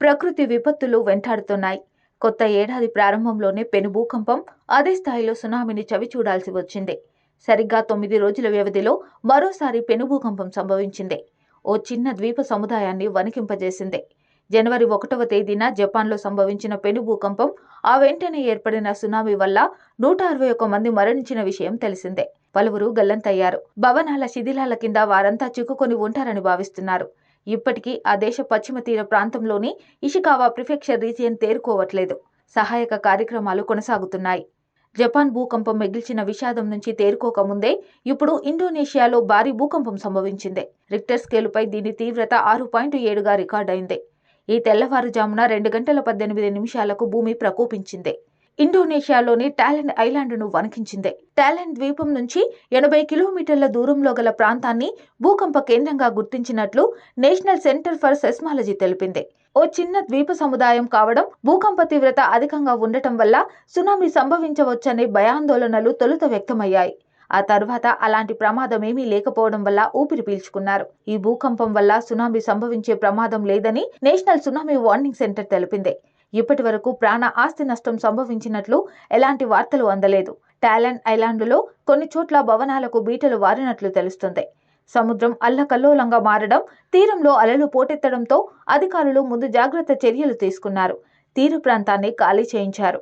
ప్రకృతి విపత్తులు వెంటాడుతున్నాయి. కొత్త ఏడాది ప్రారంభంలోనే పెను భూకంపం అదే స్థాయిలో సునామీని చవిచూడాల్సి వచ్చింది. సరిగ్గా తొమ్మిది రోజుల వ్యవధిలో మరోసారి పెను భూకంపం సంభవించింది. ఓ చిన్న ద్వీప సముదాయాన్ని వణికింపజేసింది. జనవరి ఒకటవ తేదీన జపాన్లో సంభవించిన పెను భూకంపం ఆ వెంటనే ఏర్పడిన సునామీ వల్ల నూట అరవై ఒక్క మంది మరణించిన విషయం తెలిసిందే. పలువురు గల్లంతయ్యారు. భవనాల శిథిలాల కింద వారంతా చిక్కుకొని ఉంటారని భావిస్తున్నారు. ఇప్పటికీ ఆ దేశ పశ్చిమ తీర ప్రాంతంలోని ఇషికావా ప్రిఫెక్చర్ రీజియన్ తేరుకోవట్లేదు. సహాయక కార్యక్రమాలు కొనసాగుతున్నాయి. జపాన్ భూకంపం మిగిల్చిన విషాదం నుంచి తేరుకోకముందే ఇప్పుడు ఇండోనేషియాలో భారీ భూకంపం సంభవించింది. రిక్టర్ స్కేలుపై దీని తీవ్రత ఆరు పాయింట్ ఏడుగా రికార్డైంది ఈ తెల్లవారుజామున రెండు గంటల పద్దెనిమిది నిమిషాలకు భూమి ప్రకోపించింది. ఇండోనేషియాలోని టాలెంట్ ఐలాండ్ను వణికించింది. టాలెంట్ ద్వీపం నుంచి ఎనభై కిలోమీటర్ల దూరంలో గల ప్రాంతాన్ని భూకంప కేంద్రంగా గుర్తించినట్లు నేషనల్ సెంటర్ ఫర్ సెస్మాలజీ తెలిపింది. ఓ చిన్న ద్వీప సముదాయం కావడం భూకంప తీవ్రత అధికంగా ఉండటం వల్ల సునామీ సంభవించవచ్చనే భయాందోళనలు తొలుత వ్యక్తమయ్యాయి. ఆ తర్వాత అలాంటి ప్రమాదమేమీ లేకపోవడం వల్ల ఊపిరి పీల్చుకున్నారు. ఈ భూకంపం వల్ల సునామీ సంభవించే ప్రమాదం లేదని నేషనల్ సునామీ వార్నింగ్ సెంటర్ తెలిపింది. ఇప్పటి వరకు ప్రాణ ఆస్తి నష్టం సంభవించినట్లు ఎలాంటి వార్తలు అందలేదు. టాలెంట్ ఐలాండ్లో కొన్ని చోట్ల భవనాలకు బీటలు వారినట్లు తెలుస్తుంది. సముద్రం అల్లకల్లోలంగా మారడం తీరంలో అలలు పోటెత్తడంతో అధికారులు ముందు జాగ్రత్త చర్యలు తీసుకున్నారు. తీర ప్రాంతాన్ని ఖాళీ చేయించారు.